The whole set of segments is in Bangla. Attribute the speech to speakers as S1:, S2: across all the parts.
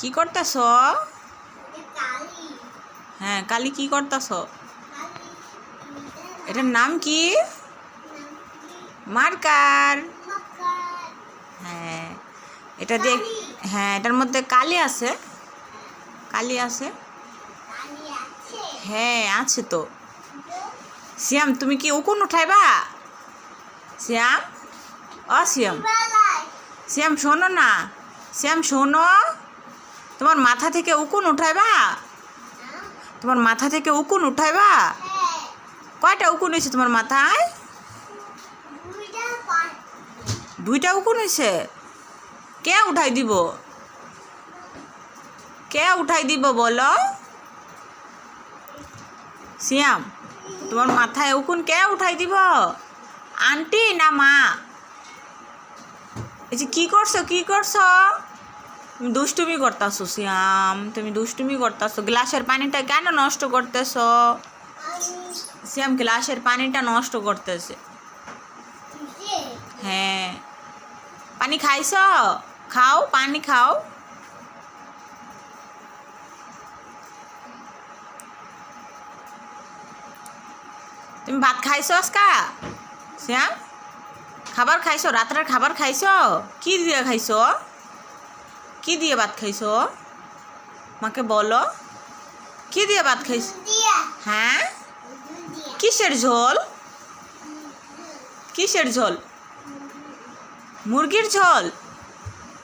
S1: কি করতেছ? হ্যাঁ কালি কি করতেছ? এটার নাম কি? মার্কার। হ্যাঁ এটা দেখ হ্যাঁ এটার মধ্যে কালি আছে। কালি আছে। হ্যাঁ আছে তো। শ্যাম তুমি কি উকুন উঠাইবা? শ্যাম অ শ্যাম শ্যাম শোনো না। শ্যাম শোনো। তোমার মাথা থেকে উকুন উঠাইবা? তোমার মাথা থেকে উকুন উঠাইবা? কয়টা উকুন হয়েছে তোমার মাথায়? দুইটা উকুন হয়েছে কে উঠাই দিব? কে উঠাই দিব বলো? শ্যাম তোমার মাথায় উকুন কে উঠাই দিব? আন্টি না মা? এই যে কি করছ কি করছ? তুমি দুষ্টুমি করতেছো, শ্যাম। তুমি দুষ্টুমি করতেছো। গ্লাসের পানিটা কেন নষ্ট করতেছ? শ্যাম, গ্লাসের পানিটা নষ্ট করতেছে। হ্যাঁ। পানি খাইছ? খাও, পানি খাও। তুমি ভাত খাইছ আজকা? শ্যাম, খাবার খাইছো? রাত্রের খাবার খাইছ? কি দিয়ে খাইছো? কি দিয়ে ভাত খাইছো? মাকে বলো। কি দিয়ে ভাত খাইছো হ্যাঁ? কিসের ঝোল? কিসের ঝোল? মুরগির ঝোল?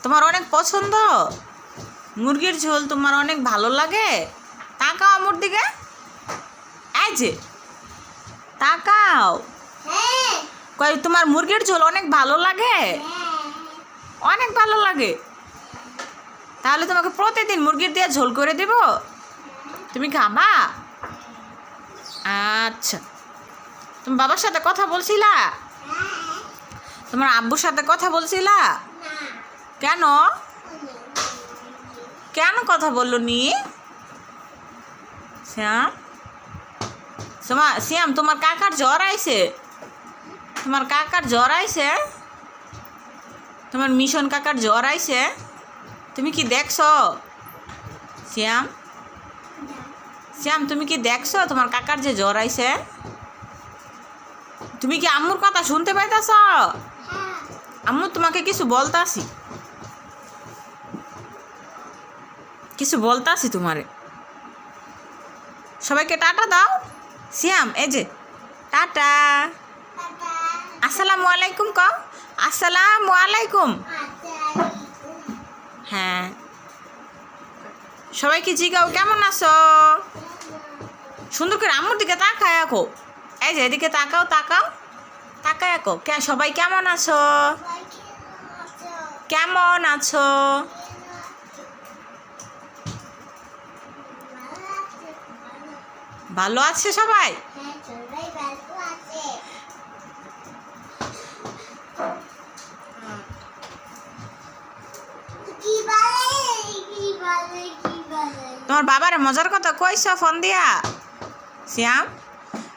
S1: তোমার অনেক পছন্দ। মুরগির ঝোল তোমার অনেক ভালো লাগে। তাকাও আমার দিকে। এই যে তাকাও। কই তোমার মুরগির ঝোল অনেক ভালো লাগে? অনেক ভালো লাগে। তাহলে তোমাকে প্রতিদিন মুরগির দিয়ে ঝোল করে দেব? তুমি খাবা? আচ্ছা। তুমি বাবার সাথে কথা বলছিলা? তোমার আব্বুর সাথে কথা বলছিলা? কেন? কেন কথা বলল নি? শ্যাম? সোমা, শ্যাম, তোমার কাকার জ্বর আইছে। তোমার কাকার জ্বর আইছে? তোমার মিশন কাকার জ্বর আইছে? তুমি কি দেখছ? শ্যাম? শ্যাম তুমি কি দেখছ? তোমার কাকার যে জ্বর আইছে? তুমি কি আম্মুর কথা শুনতে পাইতাছ? আম্মু তোমাকে কিছু বলতাছি। কিছু বলতাছি তোমারে। সবাইকে টাটা দাও। শ্যাম এই যে টাটা। আসসালামু আলাইকুম ক। আসসালামু আলাইকুম। হ্যাঁ। সবাইকে জিগাও? কেমন আছো? সুন্দর করে আম্মুর দিকে তাকায় আঁকো এই যে এদিকে তাকাও তাকাও, তাকায় আঁকো কে সবাই কেমন আছো? কেমন আছো? ভালো আছে সবাই? তোমার বাবার মজার কথা কইছ ফোন দিয়া? শ্যাম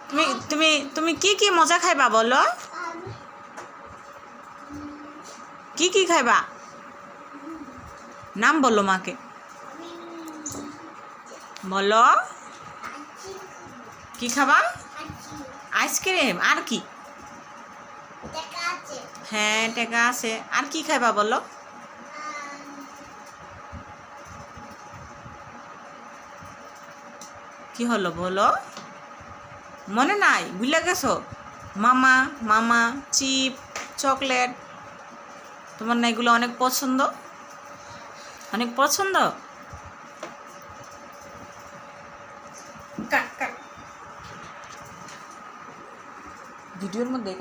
S1: তুমি তুমি তুমি কি কি মজা খাইবা বলো? কি কি খাইবা? নাম বলো মাকে। বলো। কি খাবা? আইসক্রিম। আর কি? হ্যাঁ টেকা আছে। আর কি খাইবা বলো? কি হলো বলো? মনে নাই? ভুলে গেছো? মামা মামা চিপ চকলেট তোমার না এগুলো অনেক পছন্দ? অনেক পছন্দ? কাট কাট। ভিডিওর মধ্যে